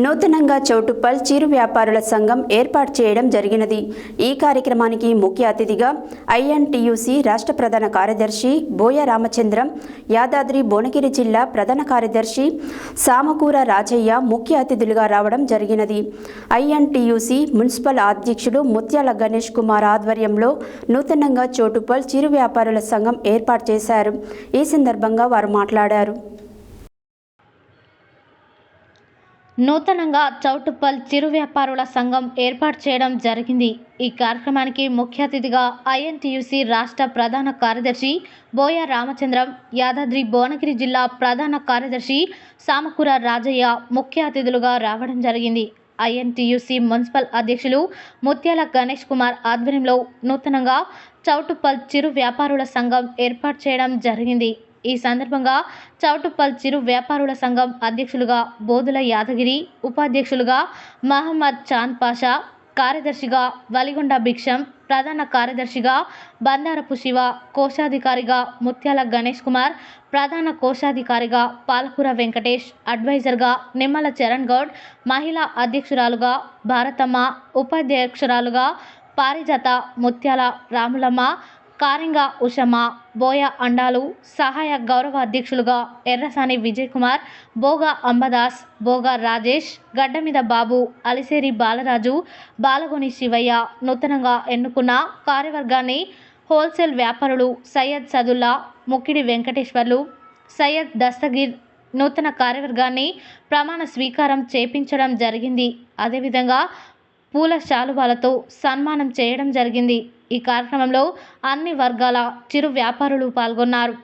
నూతనంగా చౌటుప్పల్ చిరు వ్యాపారుల సంఘం ఏర్పాటు చేయడం జరిగినది. ఈ కార్యక్రమానికి ముఖ్య అతిథిగా ఐఎన్టీయూసీ రాష్ట్ర ప్రధాన కార్యదర్శి బోయ రామచంద్రం యాదాద్రి భువనగిరి జిల్లా ప్రధాన కార్యదర్శి సామకూర రాజయ్య ముఖ్య అతిథులుగా రావడం జరిగినది. ఐఎన్టీయూసీ మున్సిపల్ అధ్యక్షుడు ముత్యాల గణేష్ కుమార్ ఆధ్వర్యంలో నూతనంగా చోటుపల్ చిరు వ్యాపారుల సంఘం ఏర్పాటు చేశారు. ఈ సందర్భంగా వారు మాట్లాడారు. నూతనంగా చౌటుప్పల్ చిరు వ్యాపారుల సంఘం ఏర్పాటు చేయడం జరిగింది. ఈ కార్యక్రమానికి ముఖ్య అతిథిగా ఐఎన్టీయూసీ రాష్ట్ర ప్రధాన కార్యదర్శి బోయ రామచంద్రం యాదాద్రి భువనగిరి జిల్లా ప్రధాన కార్యదర్శి సామకూర రాజయ్య ముఖ్య అతిథులుగా రావడం జరిగింది. ఐఎన్టీయూసీ మున్సిపల్ అధ్యక్షులు ముత్యాల గణేష్ కుమార్ ఆధ్వర్యంలో నూతనంగా చౌటుప్పల్ చిరు వ్యాపారుల సంఘం ఏర్పాటు చేయడం జరిగింది. ఈ సందర్భంగా చౌటుప్పల్ చిరు వ్యాపారుల సంఘం అధ్యక్షులుగా బోధుల యాదగిరి ఉపాధ్యక్షులుగా మహమ్మద్ చాంద్ పాషా కార్యదర్శిగా వలిగొండ భిక్షం ప్రధాన కార్యదర్శిగా బందారపు శివ కోశాధికారిగా ముత్యాల గణేష్ కుమార్ ప్రధాన కోశాధికారిగా పాలకూర వెంకటేష్ అడ్వైజర్గా నిమ్మల చరణ్ గౌడ్ మహిళా అధ్యక్షురాలుగా భారతమ్మ ఉపాధ్యక్షురాలుగా పారిజాత ముత్యాల రాములమ్మ కారింగ ఉషమ బోయ అండాలు సహాయ గౌరవ అధ్యక్షులుగా ఎర్రసాని విజయ్ కుమార్ బోగా అంబదాస్ బోగా రాజేష్ గడ్డమీద బాబు అలిసేరి బాలరాజు బాలగోని శివయ్య నూతనంగా ఎన్నుకున్న కార్యవర్గాన్ని హోల్సేల్ వ్యాపారులు సయ్యద్ సదుల్లా ముక్కిడి వెంకటేశ్వర్లు సయ్యద్ దస్తగిర్ నూతన కార్యవర్గాన్ని ప్రమాణ స్వీకారం చేపించడం జరిగింది. అదేవిధంగా పూల శాలువాలతో సన్మానం చేయడం జరిగింది. ఈ కార్యక్రమంలో అన్ని వర్గాల చిరు వ్యాపారులు పాల్గొన్నారు